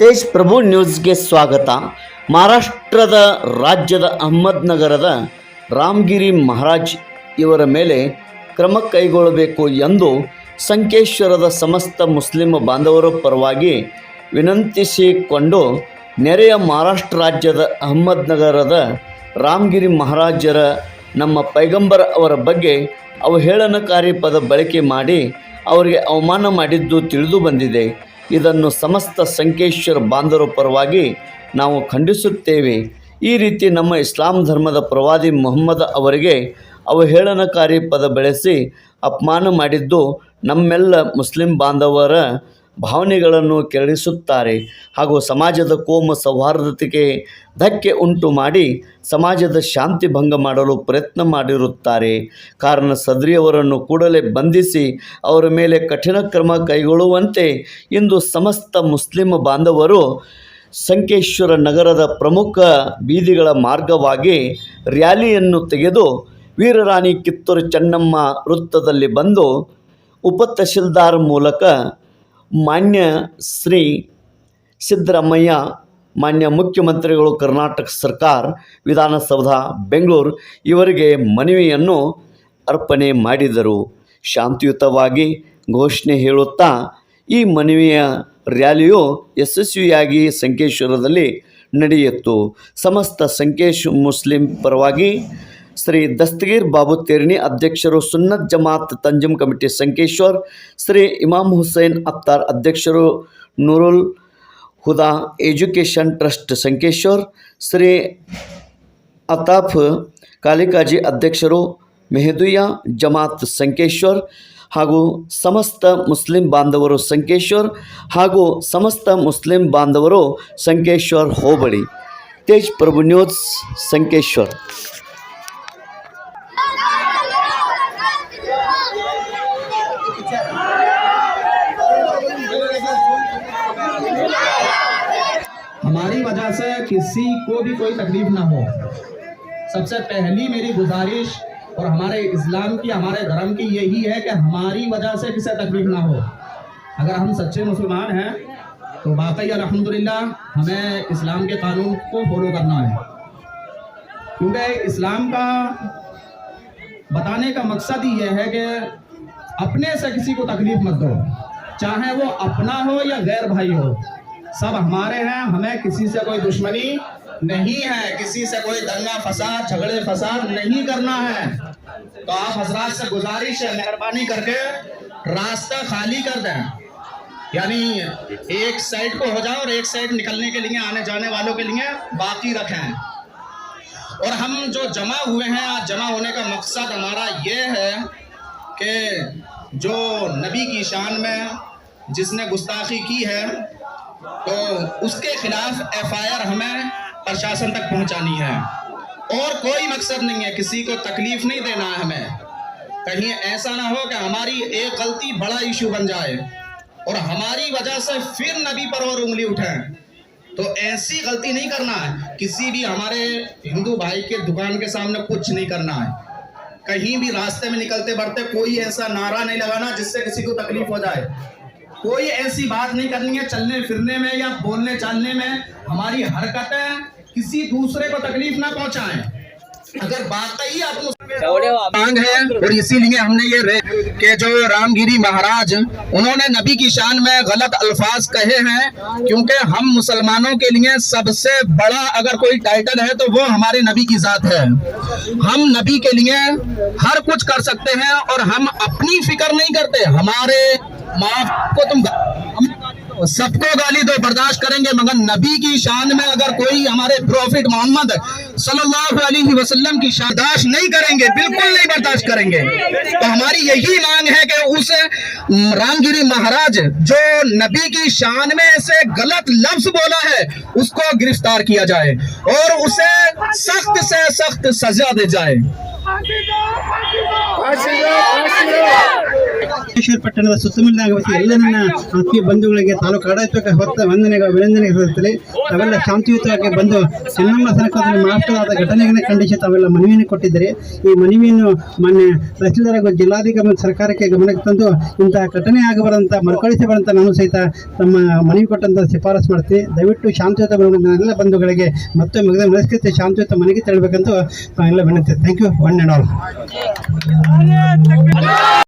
ತೇಜ್ ಪ್ರಭು ನ್ಯೂಸ್ಗೆ ಸ್ವಾಗತ. ಮಹಾರಾಷ್ಟ್ರದ ರಾಜ್ಯದ ಅಹಮದ್ನಗರದ ರಾಮಗಿರಿ ಮಹಾರಾಜ್ ಇವರ ಮೇಲೆ ಕ್ರಮ ಕೈಗೊಳ್ಳಬೇಕು ಎಂದು ಸಂಕೇಶ್ವರದ ಸಮಸ್ತ ಮುಸ್ಲಿಂ ಬಾಂಧವರ ಪರವಾಗಿ ವಿನಂತಿಸಿಕೊಂಡು ನೆರೆಯ ಮಹಾರಾಷ್ಟ್ರ ರಾಜ್ಯದ ಅಹಮದ್ನಗರದ ರಾಮಗಿರಿ ಮಹಾರಾಜರ ನಮ್ಮ ಪೈಗಂಬರ್ ಅವರ ಬಗ್ಗೆ ಅವಹೇಳನಕಾರಿ ಪದ ಬಳಕೆ ಮಾಡಿ ಅವರಿಗೆ ಅವಮಾನ ಮಾಡಿದ್ದು ತಿಳಿದು ಬಂದಿದೆ. ಇದನ್ನು ಸಮಸ್ತ ಸಂಕೇಶ್ವರ ಬಾಂಧವರ ಪರವಾಗಿ ನಾವು ಖಂಡಿಸುತ್ತೇವೆ. ಈ ರೀತಿ ನಮ್ಮ ಇಸ್ಲಾಂ ಧರ್ಮದ ಪ್ರವಾದಿ ಮೊಹಮ್ಮದ್ ಅವರಿಗೆ ಅವಹೇಳನಕಾರಿ ಪದ ಬೆಳೆಸಿ ಅಪಮಾನ ಮಾಡಿದ್ದು ನಮ್ಮೆಲ್ಲ ಮುಸ್ಲಿಂ ಬಾಂಧವರ ಭಾವನೆಗಳನ್ನು ಕೆರಳಿಸುತ್ತಾರೆ ಹಾಗೂ ಸಮಾಜದ ಕೋಮ ಸೌಹಾರ್ದತೆಗೆ ಧಕ್ಕೆ ಉಂಟು ಮಾಡಿ ಸಮಾಜದ ಶಾಂತಿ ಭಂಗ ಮಾಡಲು ಪ್ರಯತ್ನ ಮಾಡಿರುತ್ತಾರೆ. ಕಾರಣ ಸದ್ರಿಯವರನ್ನು ಕೂಡಲೇ ಬಂಧಿಸಿ ಅವರ ಮೇಲೆ ಕಠಿಣ ಕ್ರಮ ಕೈಗೊಳ್ಳುವಂತೆ ಇಂದು ಸಮಸ್ತ ಮುಸ್ಲಿಂ ಬಾಂಧವರು ಸಂಕೇಶ್ವರ ನಗರದ ಪ್ರಮುಖ ಬೀದಿಗಳ ಮಾರ್ಗವಾಗಿ ರ್ಯಾಲಿಯನ್ನು ತೆಗೆದು ವೀರರಾಣಿ ಕಿತ್ತೂರು ಚೆನ್ನಮ್ಮ ವೃತ್ತದಲ್ಲಿ ಬಂದು ಉಪ ತಹಶೀಲ್ದಾರ್ ಮೂಲಕ ಮಾನ್ಯ ಶ್ರೀ ಸಿದ್ದರಾಮಯ್ಯ, ಮಾನ್ಯ ಮುಖ್ಯಮಂತ್ರಿಗಳು, ಕರ್ನಾಟಕ ಸರ್ಕಾರ, ವಿಧಾನಸೌಧ, ಬೆಂಗಳೂರು ಇವರಿಗೆ ಮನವಿಯನ್ನು ಅರ್ಪಣೆ ಮಾಡಿದರು. ಶಾಂತಿಯುತವಾಗಿ ಘೋಷಣೆ ಹೇಳುತ್ತಾ, ಈ ಮನವಿಯ ರ್ಯಾಲಿಯು ಯಶಸ್ವಿಯಾಗಿ ಸಂಕೇಶ್ವರದಲ್ಲಿ ನಡೆಯಿತು. ಸಮಸ್ತ ಸಂಕೇಶ್ ಮುಸ್ಲಿಂ ಪರವಾಗಿ ಶ್ರೀ ದಸ್ತಗೀರ್ ಬಾಬು ತೇರ್ನಿ ಅಧ್ಯಕ್ಷರು ಸುನ್ನತ್ ಜಮಾತ್ ತಂಜಿಮ್ ಕಮಿಟಿ ಸಂಕೇಶ್ವರ್, ಶ್ರೀ ಇಮಾಮ್ ಹುಸೇನ್ ಅತ್ತಾರ್ ಅಧ್ಯಕ್ಷರು ನೂರುಲ್ ಹುದಾ ಎಜುಕೇಷನ್ ಟ್ರಸ್ಟ್ ಸಂಕೇಶ್ವರ್, ಶ್ರೀ ಅತಾಫ್ ಕಾಲಿಕಾಜಿ ಅಧ್ಯಕ್ಷರು ಮೆಹದುಯಾ ಜಮಾತ್ ಸಂಕೇಶ್ವರ್ ಹಾಗೂ ಸಮಸ್ತ ಮುಸ್ಲಿಂ ಬಾಂಧವರು ಸಂಕೇಶ್ವರ್ ಹಾಗೂ ಸಮಸ್ತ ಮುಸ್ಲಿಂ ಬಾಂಧವರು ಸಂಕೇಶ್ವರ್ ಹೋಬಳಿ. ತೇಜ್ ಪ್ರಭು ನ್ಯೂಸ್ ಸಂಕೇಶ್ವರ್. ہماری وجہ سے کسی کو بھی کوئی تکلیف نہ ہو۔ سب سے پہلی میری گزارش اور ہمارے اسلام کی، ہمارے دھرم کی یہی ہے کہ ہماری وجہ سے کسی تکلیف نہ ہو۔ اگر ہم سچے مسلمان ہیں تو واقعی الحمدللہ ہمیں اسلام کے قانون کو فالو کرنا ہے۔ کیونکہ اسلام کا بتانے کا مقصد ہی یہ ہے کہ اپنے سے کسی کو تکلیف مت دو، چاہے وہ اپنا ہو یا غیر بھائی ہو۔ سب ہمارے ہیں، ہمیں کسی سے کوئی دشمنی نہیں ہے، کسی سے کوئی دنگا فساد، جھگڑے فساد نہیں کرنا ہے۔ تو آپ حضرات سے گزارش ہے، مہربانی کر کے راستہ خالی کر دیں۔ یعنی ایک سائڈ کو ہو جاؤ اور ایک سائڈ نکلنے کے لیے، آنے جانے والوں کے لیے باقی رکھیں۔ اور ہم جو جمع ہوئے ہیں، آج جمع ہونے کا مقصد ہمارا یہ ہے کہ جو نبی کی شان میں جس نے گستاخی کی ہے اس کے خلاف ایف آئی آر ہمیں پرشاسن تک پہنچانی ہے۔ اور کوئی مقصد نہیں ہے، کسی کو تکلیف نہیں دینا ہے ہمیں۔ کہیں ایسا نہ ہو کہ ہماری ایک غلطی بڑا ایشو بن جائے اور ہماری وجہ سے پھر نبی پر اور انگلی اٹھیں۔ تو ایسی غلطی نہیں کرنا ہے، کسی بھی ہمارے ہندو بھائی کے دکان کے سامنے کچھ نہیں کرنا ہے۔ کہیں بھی راستے میں نکلتے بڑھتے کوئی ایسا نعرہ نہیں لگانا جس سے کسی کو تکلیف ہو جائے۔ کوئی ایسی بات نہیں کرنی ہے چلنے پھرنے میں یا بولنے چالنے میں ہماری حرکتیں کسی دوسرے کو تکلیف نہ پہنچائیں۔ اگر بات ہی واقعی مانگ ہے اور اسی لیے ہم نے یہ کہ جو رام گیری مہاراج انہوں نے نبی کی شان میں غلط الفاظ کہے ہیں کیونکہ ہم مسلمانوں کے لیے سب سے بڑا اگر کوئی ٹائٹل ہے تو وہ ہمارے نبی کی ذات ہے۔ ہم نبی کے لیے ہر کچھ کر سکتے ہیں اور ہم اپنی فکر نہیں کرتے ہمارے معاف کو تم سب کو گالی دو، برداشت کریں گے، مگر نبی کی شان میں اگر کوئی ہمارے پروفٹ محمد صلی اللہ علیہ وسلم کی شان برداشت نہیں کریں گے، بالکل نہیں برداشت کریں گے، تو ہماری یہی مانگ ہے کہ اس رامگیری مہاراج جو نبی کی شان میں سے غلط لفظ بولا ہے، اس کو گرفتار کیا جائے اور اسے سخت سے سخت سزا دے جائے۔ ಮಹೇಶ್ವರ ಪಟ್ಟಣದ ಸುತ್ತಮುತ್ತ ಆಗಮಿಸಿ ಎಲ್ಲ ನನ್ನ ಆತ್ಮೀಯ ಬಂಧುಗಳಿಗೆ ತಾಲೂಕು ಆಡಳಿತ ಹೊತ್ತ ವಂದನೆಗಳು ಅಭಿನಂದನೆ ಸಲ್ಲಿಸಲಿ ತಾವೆಲ್ಲ ಶಾಂತಿಯುತವಾಗಿ ಬಂದು ಚೆನ್ನಮ್ಮ ಸರ್ಕಾರದಲ್ಲಿ ಮಹತ್ವವಾದ ಘಟನೆಗಳನ್ನ ಖಂಡಿಸಿ ತಾವೆಲ್ಲ ಮನವಿಯನ್ನು ಕೊಟ್ಟಿದ್ದಾರೆ. ಈ ಮನವಿಯನ್ನು ಮಾನ್ಯ ತಹಸೀಲ್ದಾರ್ ಹಾಗೂ ಜಿಲ್ಲಾಧಿಕಾರಿ ಸರ್ಕಾರಕ್ಕೆ ಗಮನಕ್ಕೆ ತಂದು ಇಂತಹ ಘಟನೆ ಆಗಬಾರಂತ ಮರುಕಳಿಸಬಾರಂತ ನಾನು ಸಹಿತ ತಮ್ಮ ಮನವಿ ಕೊಟ್ಟಂತ ಶಿಫಾರಸು ಮಾಡ್ತೀನಿ. ದಯವಿಟ್ಟು ಶಾಂತಿಯುತ ಎಲ್ಲ ಬಂಧುಗಳಿಗೆ ಮತ್ತೆ ಮಗದ ಮನಸ್ಕೃತಿ ಶಾಂತಿಯುತ ಮನೆಗೆ ತೆರಳಬೇಕಂತ ಎಲ್ಲ ವಿನಂತಿ. Thank you one and all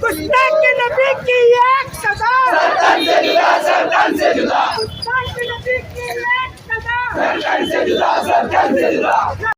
Respect and the Vicky Exodus! Sultan Zedula! Sultan Zedula! 你打算干什么